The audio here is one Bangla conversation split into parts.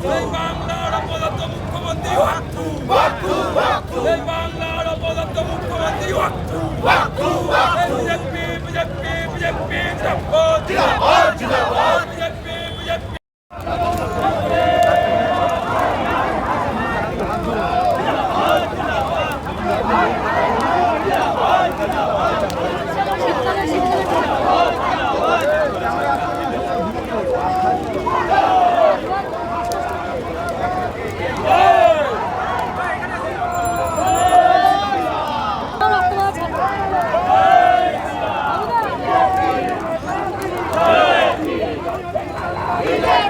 ওয়াকু বাংলার অপরাধ মুখ্যমন্ত্রী ওয়াক্তু। ওয়াক্তু ওয়াক্তু। ওয়াকু বাংলার অপরাধ মুখ্যমন্ত্রী ওয়াক্তু। ওয়াক্তু ওয়াক্তু। বিজেপি বিজেপি বিজেপি জিন্দাবাদ। জিন্দাবাদ জিন্দাবাদ।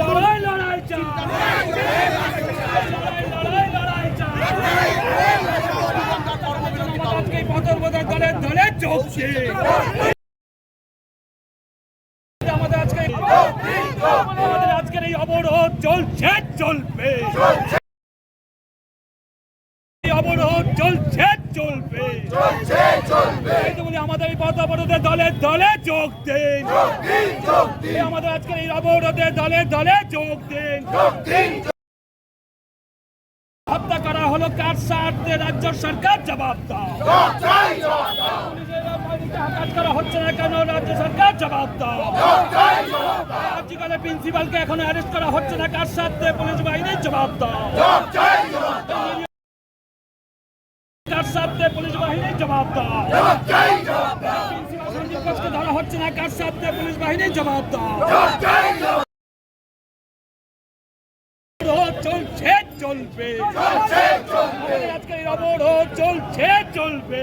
লড়াই লড়াই চাই লড়াই লড়াই চাই আজকে পদর বদল দলে আজকের এই অবরোধ চলছে চলবে অবরোধ চলছে চলবে আমাদের এই দলে দলে যোগ দিন আমাদের আজকের এই অবরোধে দলে দলে যোগ দিন হত্যা করা হলো কার স্বার্থে রাজ্য সরকার জবাব দাও। আঘাত করা হচ্ছে না কেন? রাজ্য সরকার জবাব দাও। রাজ্যকালে প্রিন্সিপালকে এখনও অ্যারেস্ট করা হচ্ছে না, কার স্বার্থে পুলিশ বাহিনীর জবাব দাও। কার স্বার্থে পুলিশ বাহিনীর জবাব দাও। প্রিন্সিপাল সঞ্জীব ঘোষকে ধরা হচ্ছে না, কার স্বার্থে পুলিশ বাহিনীর জবাব দাও। চলছে, চলবে। এই অবরোধ চলছে, চলবে।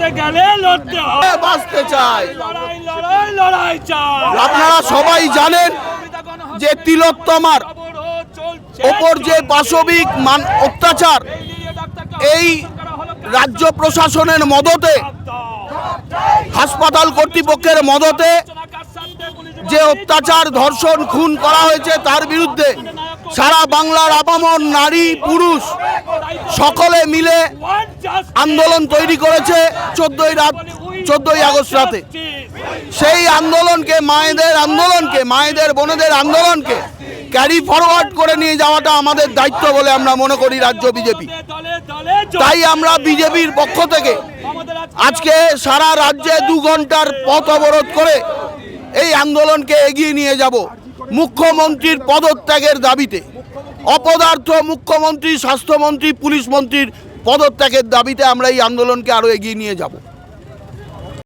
লড়তে গেলে লড়তে হবে বাঁচতে চাই লড়াই লড়াই লড়াই চাই আপনারা সবাই জানেন যে তিলোত্তমার ওপর যে পাশবিক মান অত্যাচার এই রাজ্য প্রশাসনের মদতে হাসপাতাল কর্তৃপক্ষের মদতে যে অত্যাচার ধর্ষণ খুন করা হয়েছে তার বিরুদ্ধে সারা বাংলার আপামর নারী পুরুষ সকলে মিলে আন্দোলন তৈরি করেছে চোদ্দই রাত, চোদ্দই আগস্ট রাতে। সেই আন্দোলনকে, মায়েদের আন্দোলনকে, মায়েদের, বোনেদের আন্দোলনকে ক্যারি ফরওয়ার্ড করে নিয়ে যাওয়াটা আমাদের দায়িত্ব বলে আমরা মনে করি রাজ্য বিজেপি। তাই আমরা বিজেপির পক্ষ থেকে আজকে সারা রাজ্যে দু ঘণ্টার পথ অবরোধ করে এই আন্দোলনকে এগিয়ে নিয়ে যাব মুখ্যমন্ত্রীর পদত্যাগের দাবিতে। অপদার্থ মুখ্যমন্ত্রী, স্বাস্থ্যমন্ত্রী, পুলিশ মন্ত্রীর পদত্যাগের দাবিতে আমরা এই আন্দোলনকে আরও এগিয়ে নিয়ে যাব।